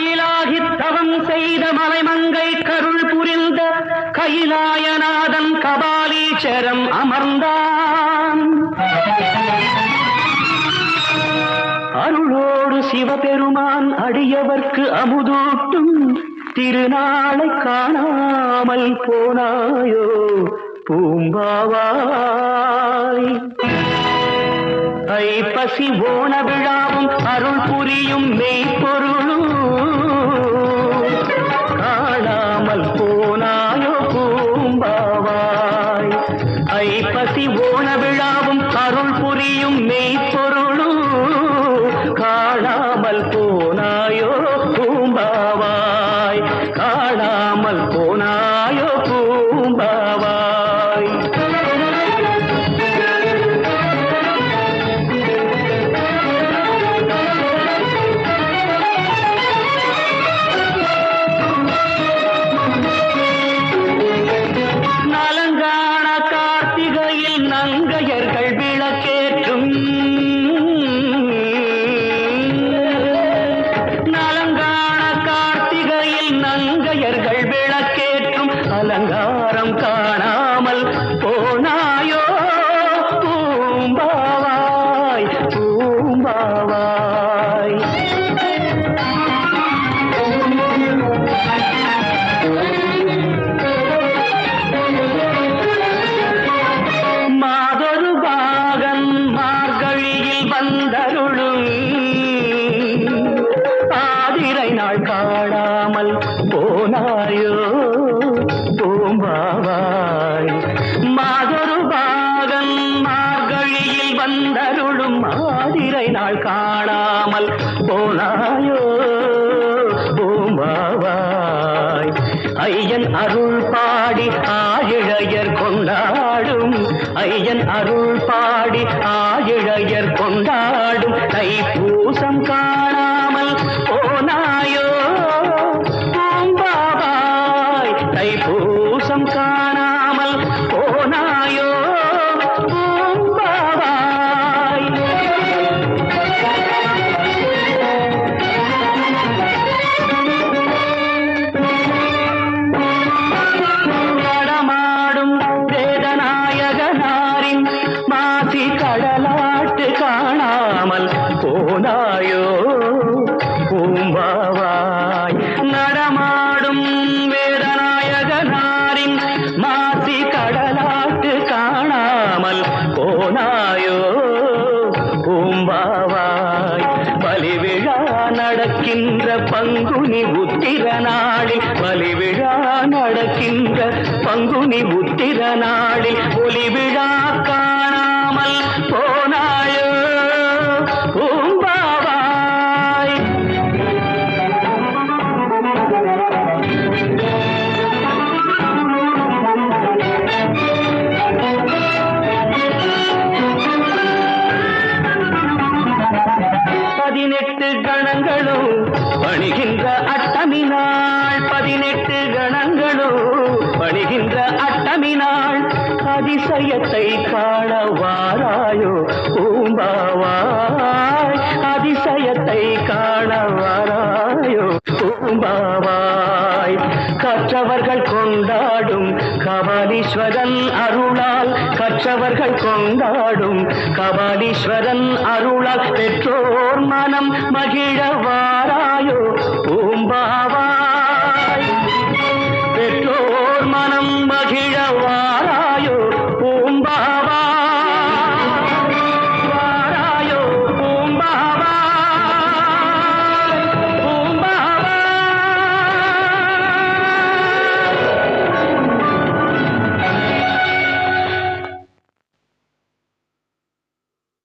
மயிலாகி தவம் செய்த மலைமங்கை கருள் புரிந்த கைலாயநாதன் கபாலீச்சரம் அமர்ந்தான். அருளோடு சிவபெருமான் அடியவர்க்கு அமுதூட்டும் திருநாளை காணாமல் போனாயோ பூம்பாவாய். ஐப்பசி ஓண விழாவும் அருள் புரியும் மெய்ப்பொருள் காணாமல் போனாயோ பூம்பாவாய். ஐப்பசி ஓண விழாவும் அருள் புரியும் ஆதிரை நாள் காணாமல் போனாயோ? பூமாவாய் ஐயன் அருள் பாடி ஆயிழையர் கொண்டாடும். ஐயன் அருள் பாடி ஆயிழையர் கொண்டாடும். தைப்பூசம் காணாமல் மாசி கடலாட்டு காணாமல் போனாயோ? பூம்பாவாய் நடமாடும் வேதநாயகனாரின் மாசி கடலாட்டு காணாமல் போனாயோ? பூம்பாவாய் பலிவிழா நடக்கின்ற பங்குனி உத்திர நாளில் பலிவிழா நடக்கின்ற பங்குனி உத்திர நாளில் ஒளி விழா காணாமல் போனாயோ பதினெட்டு கணங்களும் பணிகின்ற அட்டமி நாள் பதினெட்டு கணங்களும் பணிகின்ற அட்டமி நாள் அதிசயத்தை காண வாராயோ பூம்பாவாய். அதிசயத்தை காண வாராயோ பூம்பாவாய். கற்றவர்கள் கொண்டாடும் கபாலீஸ்வரன் அருளால் கற்றவர்கள் கொண்டாடும் கபாலீஸ்வரன் அருளால் பெற்றோர் மனம் மகிழ வாராயோ